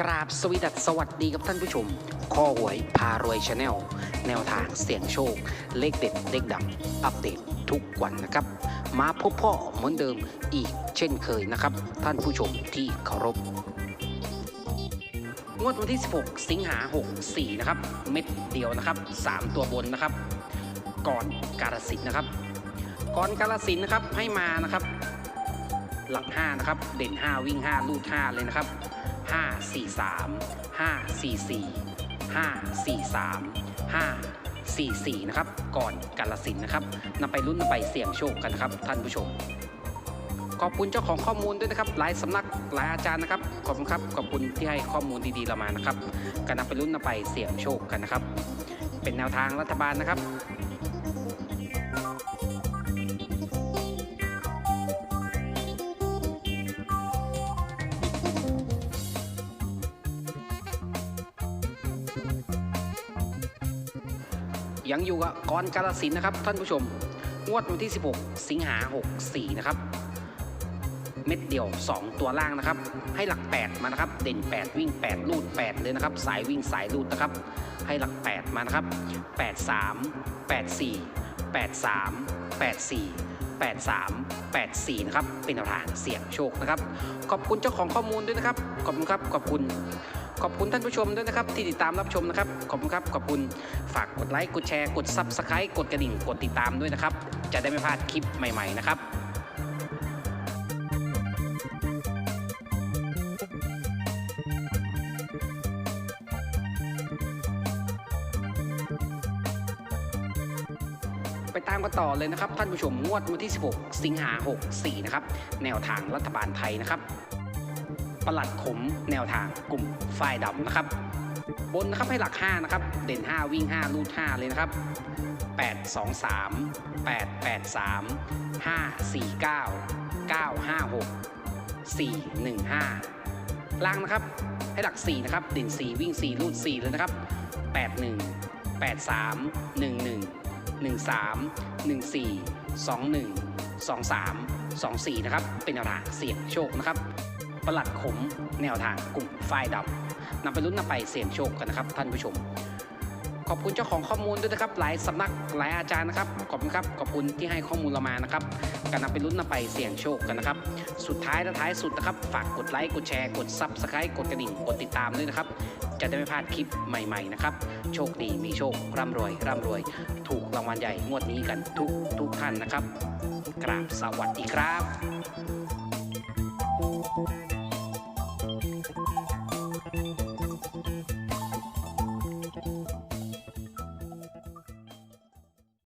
กราบสวีดัสสวัสดีกับท่านผู้ชม ข้อหวยพารวยชาแนล แนวทางเสี่ยงโชค เลขเด็ด เลขดังอัปเดตทุกวันนะครับ มาพบพ่อเหมือนเดิมอีกเช่นเคยนะครับ ท่านผู้ชมที่เคารพ งวดวันที่ 16 สิงหา 64 นะครับ เม็ดเดียวนะครับ 3 ตัวบนนะครับ ก่อนกาลสินนะครับ ก่อนกาลสินนะครับให้มานะครับ หลัก 5 นะครับ เด่น 5 วิ่ง 5 ลูด 5 เลยนะครับ 5 4 3 5 4 4 5 4 3 5 4 4นะครับ ก่อนกาลสินนะครับนำไปลุ้นนำไปเสี่ยงโชคกันนะครับ ท่านผู้ชม ขอบคุณเจ้าของข้อมูลด้วยนะครับ หลายสำนักหลายอาจารย์นะครับ ขอบคุณครับ ขอบคุณที่ให้ข้อมูลดีๆเรามานะครับการนำไปลุ้นนำไปเสี่ยงโชคกันนะครับ เป็นแนวทางรัฐบาลนะครับ ยังอยู่กับกรกาลสินนะครับ ท่านผู้ชม งวดวันที่ 16 สิงหา 64 นะครับ เม็ดเดียว 2 ตัวล่างนะครับ ให้หลัก 8 มานะครับ เด่น 8 วิ่ง 8 ลูด 8 เลยนะครับ สายวิ่งสายลูดนะครับ ให้หลัก 8 มานะครับ 8 3 8 4 8 3 8 4 8 3 8 4 นะครับ เป็นแนวทางเสี่ยงโชคนะครับ ขอบคุณเจ้าของข้อมูลด้วยนะครับ ขอบคุณครับ ขอบคุณ ขอบคุณท่านผู้ชมด้วยนะครับ ที่ติดตามรับชมนะครับ ขอบคุณครับ ขอบคุณ ฝากกดไลค์ กดแชร์ กด Subscribe กดกระดิ่ง กดติดตามด้วยนะครับ จะได้ไม่พลาดคลิปใหม่ๆนะครับไปตามกันต่อเลยนะครับ ท่านผู้ชมงวดวันที่ 16 สิงหา64 นะครับ แนวทางรัฐบาลไทยนะครับ ประหลัดขมแนวทางกลุ่มฝ่ายดำนะครับ บนนะครับให้หลัก 5 นะครับ เด่น 5 วิ่ง5ลูด 5 เลยนะครับ 8 2 3 8 8 3 5 4 9 9 5 6 4 1 5 ล่างนะครับ ให้หลัก 4 นะครับ เด่น 4 วิ่ง4ลูด 4 เลยนะครับ 8 1 8 3 1 1 1 3 1 4 2 1 2 3 2 4 นะครับ เป็นแนวทางเสี่ยงโชคนะครับ ประหลัดขมแนวทางกลุ่มฝ่ายดำนำไปลุ้นนำไปเสี่ยงโชคกันนะครับ ท่านผู้ชม ขอบคุณเจ้าของข้อมูลด้วยนะครับ หลายสำนักหลายอาจารย์นะครับ ขอบคุณครับขอบคุณที่ให้ข้อมูลเรามานะครับการนำไปลุ้นนำไปเสี่ยงโชคกันนะครับ สุดท้ายและท้ายสุดนะครับ ฝากกดไลค์กดแชร์กดซับสไครต์กดกระดิ่งกดติดตามด้วยนะครับ จะได้ไม่พลาดคลิปใหม่ๆนะครับโชคดีมีโชคร่ำรวยร่ำรวย ถูกรางวัลใหญ่งวดนี้กันทุกทุกท่านนะครับ กราบสวัสดีครับ Thank you.